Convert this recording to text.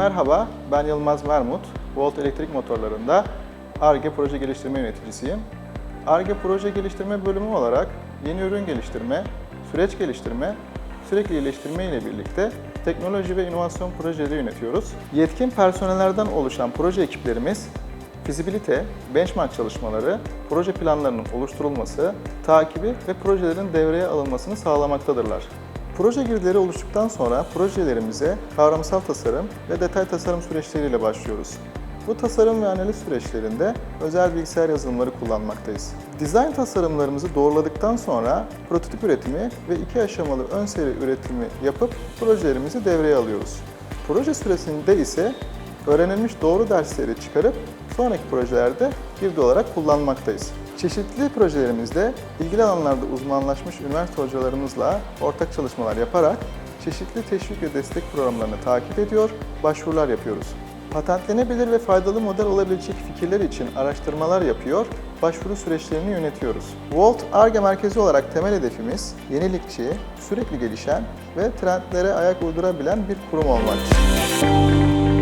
Merhaba, ben Yılmaz Mermut. Volt Elektrik Motorlarında ARGE Proje Geliştirme Yöneticisiyim. ARGE Proje Geliştirme bölümü olarak yeni ürün geliştirme, süreç geliştirme, sürekli iyileştirme ile birlikte teknoloji ve inovasyon projeleri yönetiyoruz. Yetkin personellerden oluşan proje ekiplerimiz fizibilite, benchmark çalışmaları, proje planlarının oluşturulması, takibi ve projelerin devreye alınmasını sağlamaktadırlar. Proje girdileri oluştuktan sonra projelerimize kavramsal tasarım ve detay tasarım süreçleriyle başlıyoruz. Bu tasarım ve analiz süreçlerinde özel bilgisayar yazılımları kullanmaktayız. Dizayn tasarımlarımızı doğruladıktan sonra prototip üretimi ve iki aşamalı ön seri üretimi yapıp projelerimizi devreye alıyoruz. Proje süresinde ise öğrenilmiş doğru dersleri çıkarıp sonraki projelerde girdi olarak kullanmaktayız. Çeşitli projelerimizde ilgili alanlarda uzmanlaşmış üniversite hocalarımızla ortak çalışmalar yaparak çeşitli teşvik ve destek programlarını takip ediyor, başvurular yapıyoruz. Patentlenebilir ve faydalı model olabilecek fikirler için araştırmalar yapıyor, başvuru süreçlerini yönetiyoruz. Volt ARGE merkezi olarak temel hedefimiz yenilikçi, sürekli gelişen ve trendlere ayak uydurabilen bir kurum olmaktır.